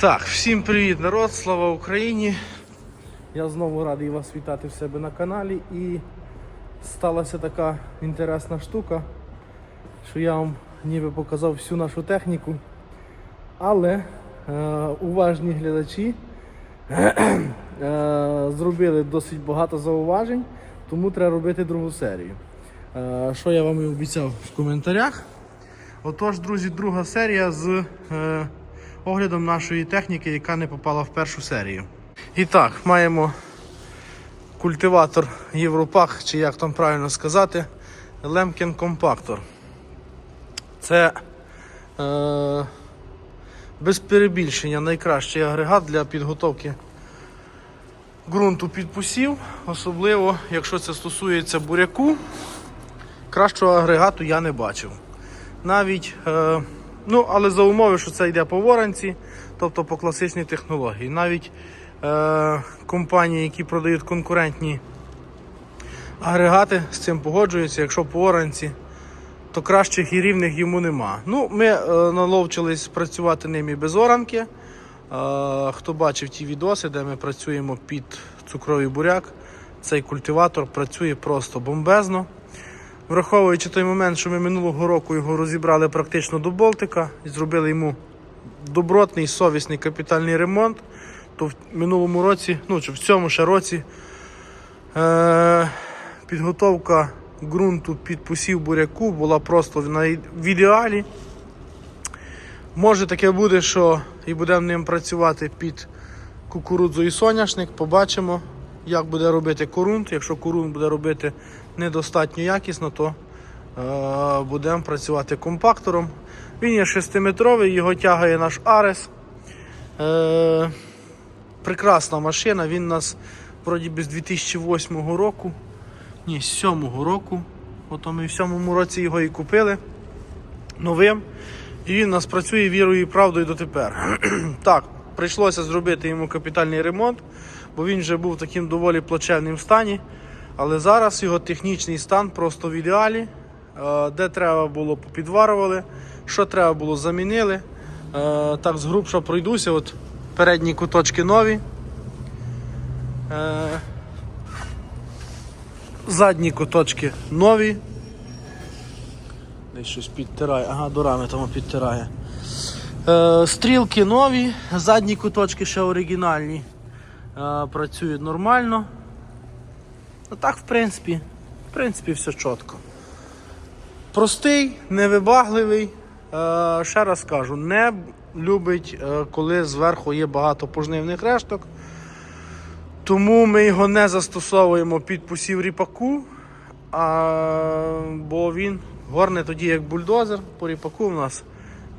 Так, всім привіт, народ, слава Україні. Я знову радий вас вітати в себе на каналі і сталася така інтересна штука, що я вам ніби показав всю нашу техніку. Але е, уважні глядачі е, зробили досить багато зауважень, тому треба робити другу серію. Е, що я вам і обіцяв в коментарях. Отож, друзі, друга серія з е, оглядом нашої техніки, яка не попала в першу серію. І так, маємо культиватор Європак, чи як там правильно сказати, Лемкін Компактор. Це е, без перебільшення найкращий агрегат для підготовки ґрунту під посів, особливо якщо це стосується буряку. Кращого агрегату я не бачив. Навіть, е, ну, але за умови, що це йде по воранці, тобто по класичній технології. Навіть е, компанії, які продають конкурентні агрегати, з цим погоджуються, якщо по оранці, то кращих і рівних йому нема. Ну, ми е, наловчились працювати ним і без оранки. Е, хто бачив ті відоси, де ми працюємо під цукровий буряк, цей культиватор працює просто бомбезно. Враховуючи той момент, що ми минулого року його розібрали практично до болтика і зробили йому добротний, совісний капітальний ремонт, то в минулому році, ну чи в цьому ще році, е- підготовка ґрунту під посів буряку була просто в, ідеалі. Може таке буде, що і будемо ним працювати під кукурудзу і соняшник. Побачимо, як буде робити корунт. Якщо корунт буде робити недостатньо якісно, то е, будемо працювати компактором. Він є 6-метровий, його тягає наш Арес. Е, прекрасна машина, він у нас вроді би з 2008 року. Ні, з 7 року. Ото ми в 7 році його і купили новим. І він нас працює вірою і правдою дотепер. так, прийшлося зробити йому капітальний ремонт, бо він вже був таким доволі плачевним стані. Але зараз його технічний стан просто в ідеалі. Е, Де треба було попідварували, що треба було замінили. Е, Так, згрубша пройдуся. От передні куточки нові. Е, Задні куточки нові. Десь щось підтирає. Ага, до рами тому підтирає. Стрілки нові, задні куточки ще оригінальні. Працюють нормально. Ну так, в принципі, в принципі, все чітко. Простий, невибагливий. Е, ще раз кажу, не любить, е, коли зверху є багато пожнивних решток. Тому ми його не застосовуємо під посів ріпаку, а, бо він горне тоді як бульдозер. По ріпаку в нас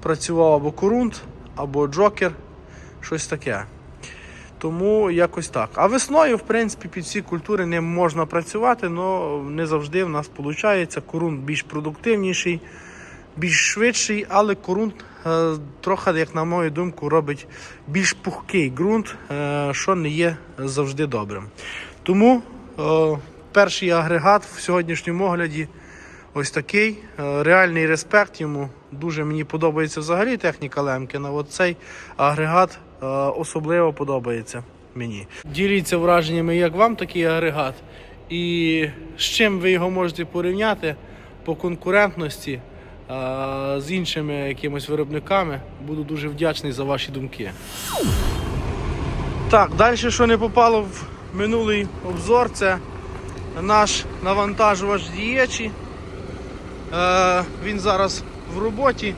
працював або корунт, або джокер, щось таке. Тому якось так. А весною, в принципі, під всі культури ним можна працювати, але не завжди в нас виходить. Корунт більш продуктивніший, більш швидший, але корунт е, трохи, як на мою думку, робить більш пухкий ґрунт, е, що не є завжди добрим. Тому е, перший агрегат в сьогоднішньому огляді ось такий. Е, реальний респект йому. Дуже мені подобається взагалі техніка Лемкіна. От цей агрегат особливо подобається мені. Діліться враженнями, як вам такий агрегат, і з чим ви його можете порівняти по конкурентності е, з іншими якимось виробниками. Буду дуже вдячний за ваші думки. Так, далі, що не попало в минулий обзор, це наш навантажувач дієчі. Е, він зараз в роботі.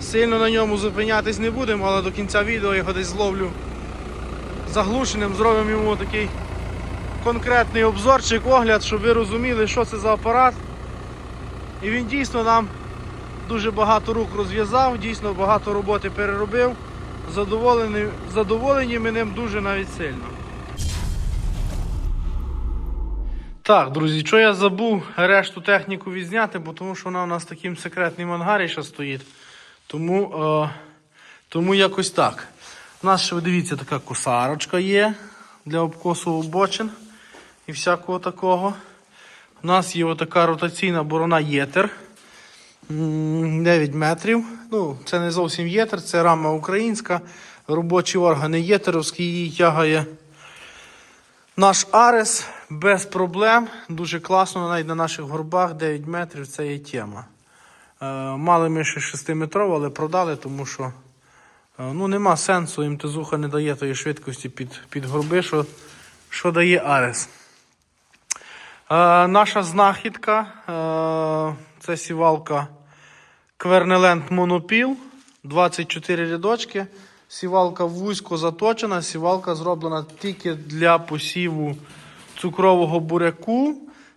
Сильно на ньому зупинятись не будемо, але до кінця відео його десь зловлю заглушеним, зробимо йому такий конкретний обзорчик, огляд, щоб ви розуміли, що це за апарат. І він дійсно нам дуже багато рук розв'язав, дійсно багато роботи переробив. Задоволені, задоволені ми ним дуже навіть сильно. Так, друзі, що я забув решту техніку відзняти, бо тому що вона у нас таким секретним ангарі ще стоїть. Тому, е, тому якось так. У нас ще, ви дивіться, така косарочка є для обкосу обочин і всякого такого. У нас є отака ротаційна борона єтер. 9 метрів. Ну, це не зовсім єтер, це рама українська. робочі органи єтеровські, її тягає наш Арес без проблем. Дуже класно, навіть на наших горбах 9 метрів це є тема. Е, мали ми ще 6 метрову, але продали, тому що е, ну, нема сенсу, МТЗуха не дає тої швидкості під, під горби, що, що дає Арес. Е, наша знахідка е, це сівалка Квернеленд Монопіл. 24 рядочки. Сівалка вузько заточена, сівалка зроблена тільки для посіву цукрового буряку.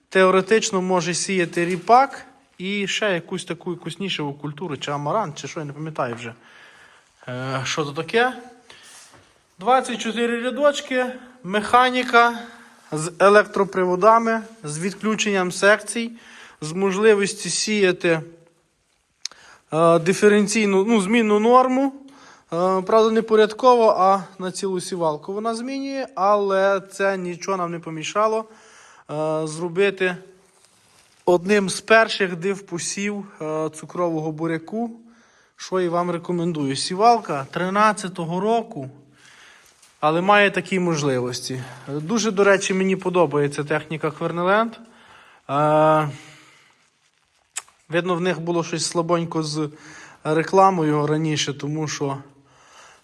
Теоретично може сіяти ріпак і ще якусь таку якусь культуру, чи амарант, чи що, я не пам'ятаю вже. Е, що то таке? 24 рядочки, механіка з електроприводами, з відключенням секцій, з можливістю сіяти е, диференційну ну, змінну норму. Е, правда, не порядково, а на цілу сівалку вона змінює, але це нічого нам не помішало е, зробити одним з перших дивпусів е, цукрового буряку, що і вам рекомендую. Сівалка 13-го року, але має такі можливості. Дуже, до речі, мені подобається техніка Квернеленд. Е, Видно, в них було щось слабонько з рекламою раніше, тому що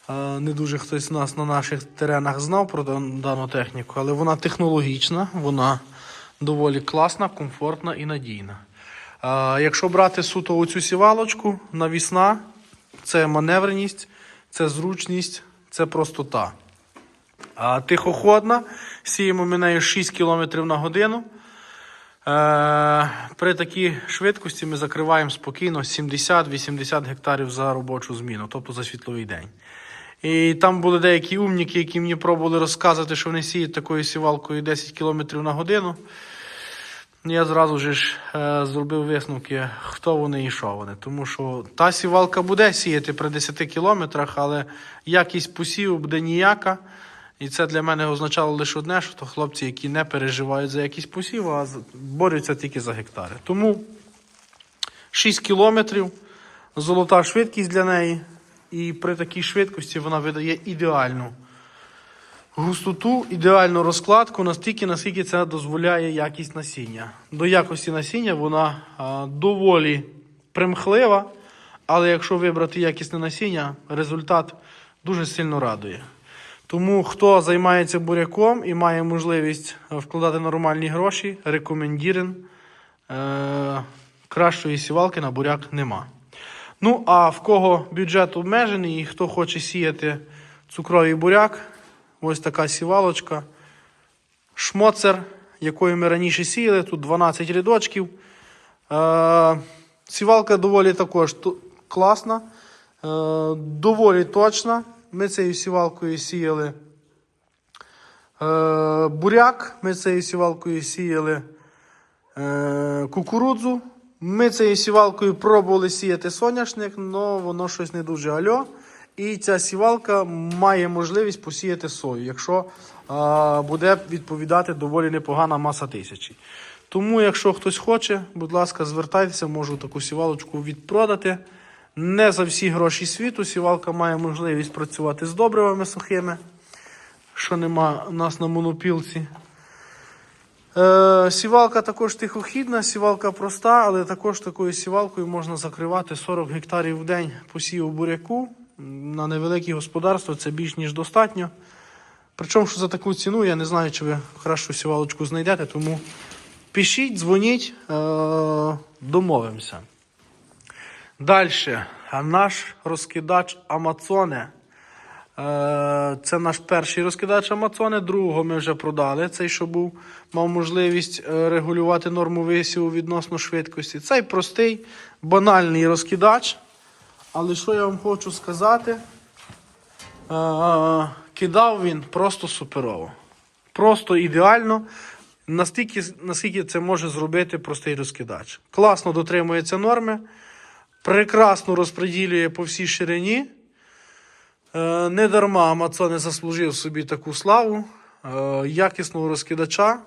е, не дуже хтось нас на наших теренах знав про дану техніку, але вона технологічна, вона доволі класна, комфортна і надійна. Якщо брати суто оцю сівалочку, навісна, це маневреність, це зручність, це простота. Тихоходна, сіємо ми нею 6 км на годину. Е, При такій швидкості ми закриваємо спокійно 70-80 гектарів за робочу зміну, тобто за світловий день. І там були деякі умніки, які мені пробували розказати, що вони сіють такою сівалкою 10 км на годину. Я зразу ж е, зробив висновки, хто вони і що вони. Тому що та сівалка буде сіяти при 10 кілометрах, але якість посіву буде ніяка. І це для мене означало лише одне, що то хлопці, які не переживають за якість посіву, а борються тільки за гектари. Тому 6 кілометрів, золота швидкість для неї. І при такій швидкості вона видає ідеальну густоту, ідеальну розкладку, настільки, наскільки це дозволяє якість насіння. До якості насіння вона а, доволі примхлива, але якщо вибрати якісне насіння, результат дуже сильно радує. Тому хто займається буряком і має можливість е, вкладати нормальні гроші, рекомендірен. Е, кращої сівалки на буряк нема. Ну, а в кого бюджет обмежений і хто хоче сіяти цукровий буряк, ось така сівалочка. Шмоцер, якою ми раніше сіяли, тут 12 рядочків. Е, сівалка доволі також класна, е, доволі точна. Ми цією сівалкою сіяли е, буряк, ми цією сівалкою сіяли кукурудзу. Ми цією сівалкою пробували сіяти соняшник, але воно щось не дуже альо. І ця сівалка має можливість посіяти сою, якщо е, буде відповідати доволі непогана маса тисячі. Тому, якщо хтось хоче, будь ласка, звертайтеся, можу таку сівалочку відпродати. Не за всі гроші світу. Сівалка має можливість працювати з добривами сухими, що нема у нас на монопілці. Е, сівалка також тихохідна, сівалка проста, але також такою сівалкою можна закривати 40 гектарів в день посіву буряку. На невеликі господарства це більш ніж достатньо. Причому, що за таку ціну, я не знаю, чи ви кращу сівалочку знайдете, тому пишіть, дзвоніть, е, домовимося. Далі, наш розкидач Амазоне. Е, Це наш перший розкидач Амазоне, другого ми вже продали. Цей, що був, мав можливість е, регулювати норму висіву відносно швидкості. Цей простий, банальний розкидач. Але що я вам хочу сказати? Е, Кидав він просто суперово. Просто ідеально. Настільки, наскільки це може зробити простий розкидач. Класно дотримується норми, прекрасно розподілює по всій ширині. Е, Не дарма Амазон заслужив собі таку славу, е, якісного розкидача.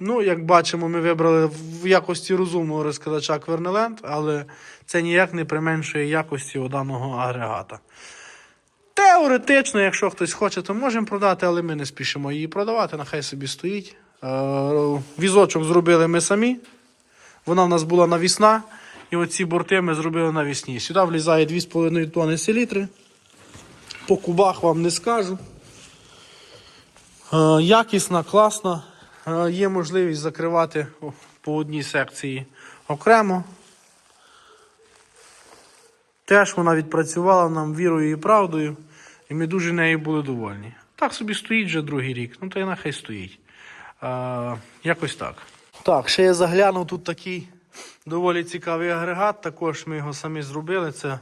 Ну, як бачимо, ми вибрали в якості розумного розкидача Квернеленд, але це ніяк не применшує якості у даного агрегата. Теоретично, якщо хтось хоче, то можемо продати, але ми не спішимо її продавати, нехай собі стоїть. Е, Візочок зробили ми самі. Вона в нас була навісна. І оці борти ми зробили навісні. Сюди влізає 2,5 тонни селітри. По кубах вам не скажу. Е, Якісна, класна. Е, Є можливість закривати по одній секції окремо. Теж вона відпрацювала нам вірою і правдою, і ми дуже нею були довольні. Так собі стоїть вже другий рік, ну то й нехай стоїть. А, якось так. Так, ще я заглянув тут такий доволі цікавий агрегат. Також ми його самі зробили. Це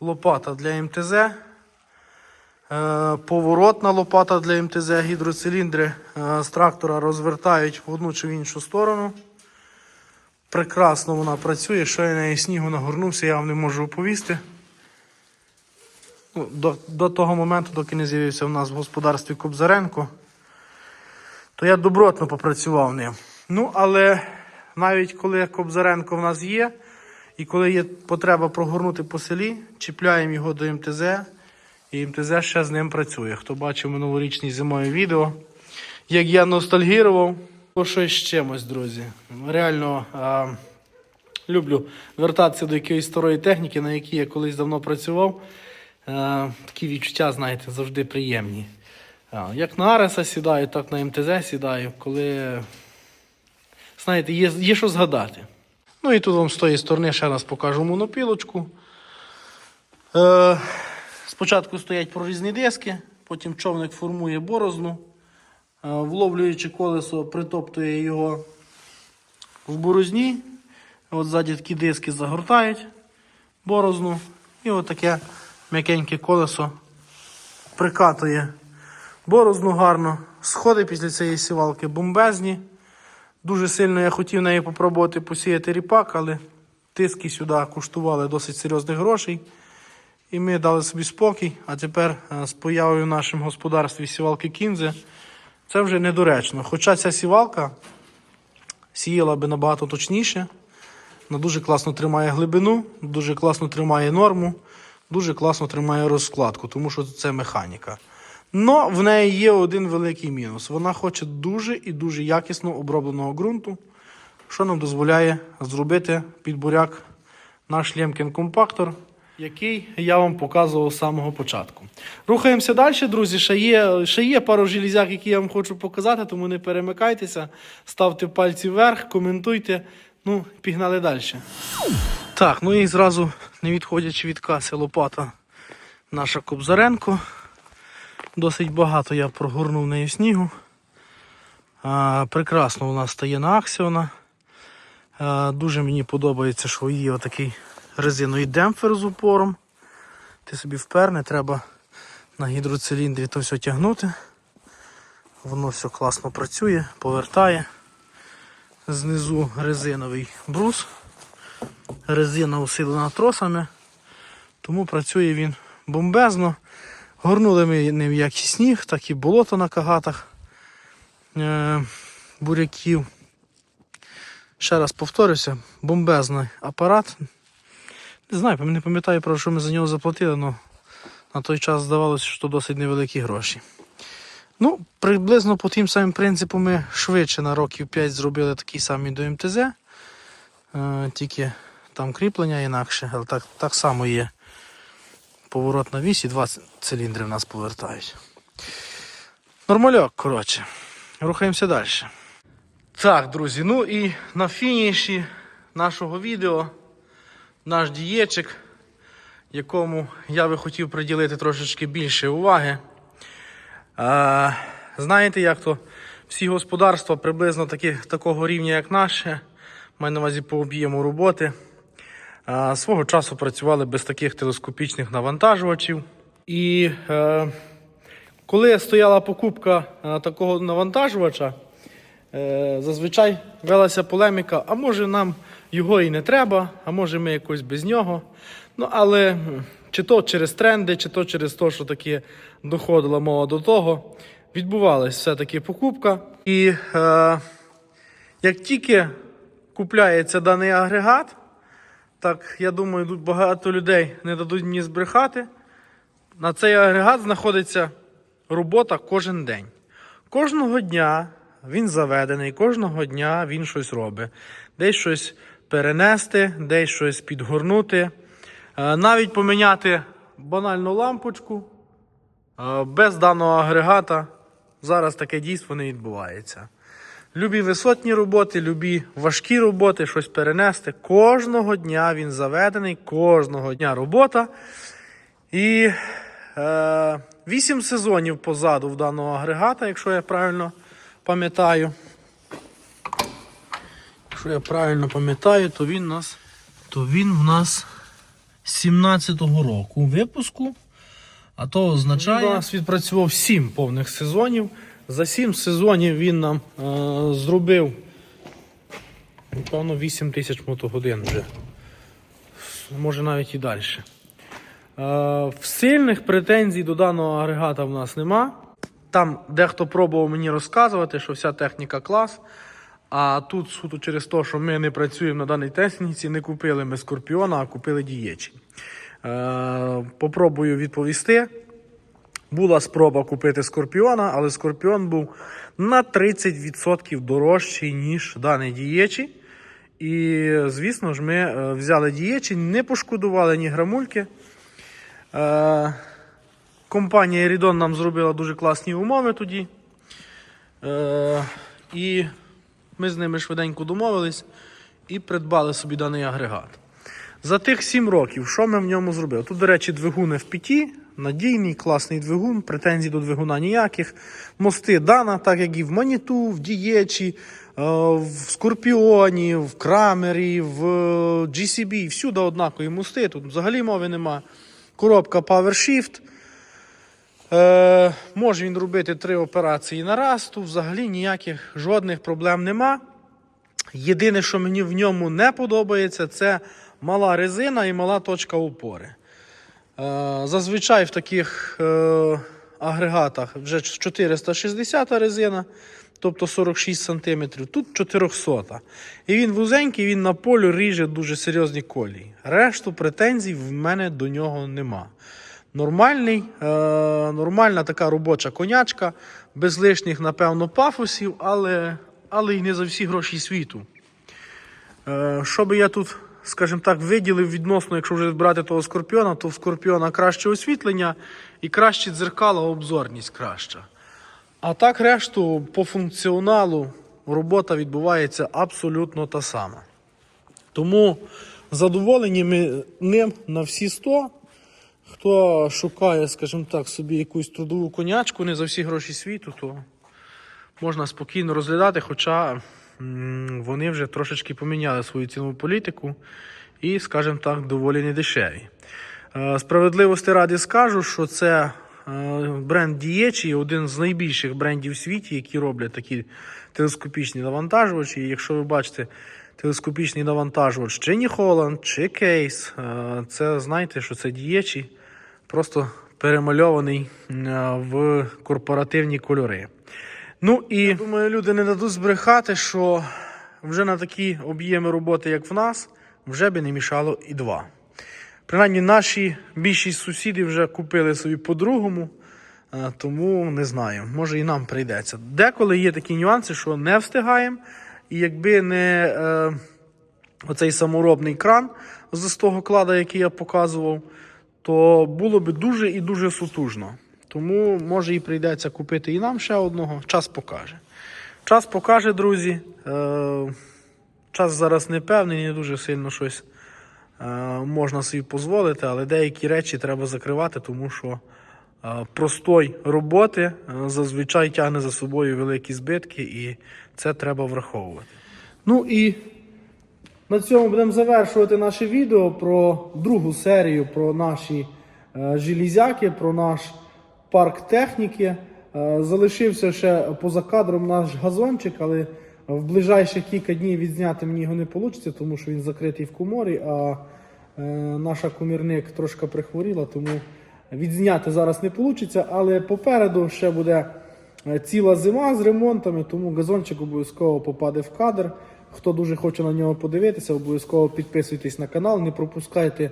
лопата для МТЗ. Е, поворотна лопата для МТЗ, гідроциліндри е, з трактора розвертають в одну чи в іншу сторону. Прекрасно вона працює, що я неї снігу нагорнувся, я вам не можу оповісти. Ну, до, до того моменту, доки не з'явився в нас в господарстві Кобзаренко, то я добротно попрацював ним. Ну, але навіть коли Кобзаренко в нас є, і коли є потреба прогорнути по селі, чіпляємо його до МТЗ, і МТЗ ще з ним працює. Хто бачив минулорічні зимові відео, як я ностальгірував, то щось з чимось, друзі. Реально а, люблю вертатися до якоїсь старої техніки, на якій я колись давно працював. А, такі відчуття, знаєте, завжди приємні. А, як на Ареса сідаю, так на МТЗ сідаю, коли знаєте, є, є що згадати. Ну і тут вам з тої сторони ще раз покажу монопілочку. Е, спочатку стоять прорізні диски, потім човник формує борозну, е, вловлюючи колесо, притоптує його в борозні. От ззаді такі диски загортають борозну. І от таке м'якеньке колесо прикатує борозну гарно. Сходи після цієї сівалки бомбезні. Дуже сильно я хотів нею попробувати посіяти ріпак, але тиски сюди коштували досить серйозних грошей. І ми дали собі спокій. А тепер е, з появою в нашому господарстві сівалки Кінзи це вже недоречно. Хоча ця сівалка сіяла би набагато точніше. Вона дуже класно тримає глибину, дуже класно тримає норму, дуже класно тримає розкладку, тому що це механіка. Но в неї є один великий мінус. Вона хоче дуже і дуже якісно обробленого ґрунту, що нам дозволяє зробити під буряк наш Лємкін компактор, який я вам показував з самого початку. Рухаємося далі, друзі. Ще є, ще є пару железяк, які я вам хочу показати, тому не перемикайтеся, ставте пальці вверх, коментуйте. Ну, пігнали далі. Так, ну і зразу, не відходячи від каси, лопата наша Кобзаренко. Досить багато я прогорнув нею снігу. А, прекрасно нас стає на аксіона. А, дуже мені подобається, що є отакий резиновий демпфер з упором. Ти собі впер, не треба на гідроциліндрі то все тягнути. Воно все класно працює, повертає. Знизу резиновий брус. Резина усилена тросами, тому працює він бомбезно. Горнули ми ним як і сніг, так і болото на кагатах е, буряків. Ще раз повторюся, бомбезний апарат. Не знаю, не пам'ятаю, про що ми за нього заплатили, але на той час здавалося, що досить невеликі гроші. Ну, приблизно по тим самим принципам ми швидше на років 5 зробили такий самий до МТЗ. Е, тільки там кріплення інакше, але так, так само є поворот на вісь і два циліндри в нас повертають. Нормальок, коротше. Рухаємося далі. Так, друзі, ну і на фініші нашого відео наш дієчик, якому я би хотів приділити трошечки більше уваги. А, знаєте, як то всі господарства приблизно такі, такого рівня, як наше, маю на увазі по об'єму роботи. А, свого часу працювали без таких телескопічних навантажувачів. І е, коли стояла покупка е, такого навантажувача, е, зазвичай велася полеміка, а може нам його і не треба, а може ми якось без нього. Ну, але чи то через тренди, чи то через те, що таки доходила мова до того, відбувалась все-таки покупка. І е, як тільки купляється даний агрегат, так, я думаю, тут багато людей не дадуть мені збрехати. на цей агрегат знаходиться робота кожен день. Кожного дня він заведений, кожного дня він щось робить. Десь щось перенести, десь щось підгорнути, Е, навіть поміняти банальну лампочку. Е, Без даного агрегата зараз таке дійство не відбувається. Любі висотні роботи, любі важкі роботи, щось перенести. Кожного дня він заведений, кожного дня робота. І е, 8 сезонів позаду в даного агрегата, якщо я правильно пам'ятаю. Якщо я правильно пам'ятаю, то він нас, то він в нас 17-го року випуску. А то означає. Він у нас відпрацював 7 повних сезонів. За 7 сезонів він нам е, зробив, напевно, 8 тисяч мотогодин вже. Може навіть і далі. Е, сильних претензій до даного агрегата в нас нема. Там дехто пробував мені розказувати, що вся техніка клас. А тут суто через те, що ми не працюємо на даній техніці, не купили ми скорпіона, а купили дієчі. Е, попробую відповісти. Була спроба купити скорпіона, але скорпіон був на 30% дорожчий, ніж даний дієчі. І, звісно ж, ми е, взяли дієчі, не пошкодували ні грамульки. Е, компанія Рідон нам зробила дуже класні умови тоді. Е, і ми з ними швиденько домовились і придбали собі даний агрегат. За тих 7 років, що ми в ньому зробили? Тут, до речі, двигун FPT, надійний, класний двигун, претензій до двигуна ніяких. Мости Дана, так як і в Маніту, в Дієчі, е, в Скорпіоні, в Крамері, в GCB, всюди однакові мости. Тут взагалі мови нема. Коробка PowerShift. Е, може він робити три операції на раз, тут взагалі ніяких жодних проблем нема. Єдине, що мені в ньому не подобається, це мала резина і мала точка опори. Е, зазвичай в таких е, агрегатах вже 460 резина, тобто 46 см, тут 400. І він вузенький, він на полю ріже дуже серйозні колії. Решту претензій в мене до нього нема. Нормальний, е, нормальна така робоча конячка, без лишніх, напевно, пафосів, але, але й не за всі гроші світу. Е, що би я тут, скажімо так, виділив відносно, якщо вже брати того скорпіона, то в скорпіона краще освітлення і краще дзеркало, обзорність краща. А так, решту, по функціоналу робота відбувається абсолютно та сама. Тому задоволені ми ним на всі 100. Хто шукає, скажімо так, собі якусь трудову конячку не за всі гроші світу, то можна спокійно розглядати, хоча вони вже трошечки поміняли свою цінову політику і, скажімо так, доволі недешеві. Е, Справедливості ради скажу, що це е, бренд Дієчі, один з найбільших брендів в світі, які роблять такі телескопічні навантажувачі. Якщо ви бачите телескопічний навантажувач чи Ні Холланд, чи Кейс, це знаєте, що це дієчі, просто перемальований е, в корпоративні кольори. Ну і я думаю, люди не дадуть збрехати, що вже на такі об'єми роботи, як в нас, вже би не мішало і два. Принаймні, наші більшість сусідів вже купили собі по-другому, е, тому не знаю, може і нам прийдеться. Деколи є такі нюанси, що не встигаємо, і якби не е, оцей саморобний кран з того клада, який я показував, то було б дуже і дуже сутужно. Тому може і прийдеться купити і нам ще одного. Час покаже. Час покаже, друзі. Е, час зараз не певний, не дуже сильно щось е, можна собі дозволити, але деякі речі треба закривати, тому що е, простой роботи зазвичай тягне за собою великі збитки, і це треба враховувати. Ну і на цьому будемо завершувати наше відео про другу серію про наші е, железяки, про наш парк техніки. Е, залишився ще поза кадром наш газончик, але в ближайших кілька днів відзняти мені його не вийде, тому що він закритий в коморі, а е, наша комірник трошки прихворіла, тому відзняти зараз не вийде. Але попереду ще буде е, ціла зима з ремонтами, тому газончик обов'язково попаде в кадр. Хто дуже хоче на нього подивитися, обов'язково підписуйтесь на канал, не пропускайте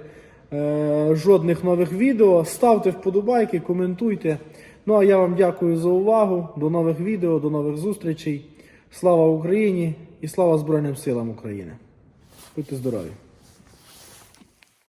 е, жодних нових відео. Ставте вподобайки, коментуйте. Ну а я вам дякую за увагу. До нових відео, до нових зустрічей. Слава Україні і слава Збройним силам України. Будьте здорові!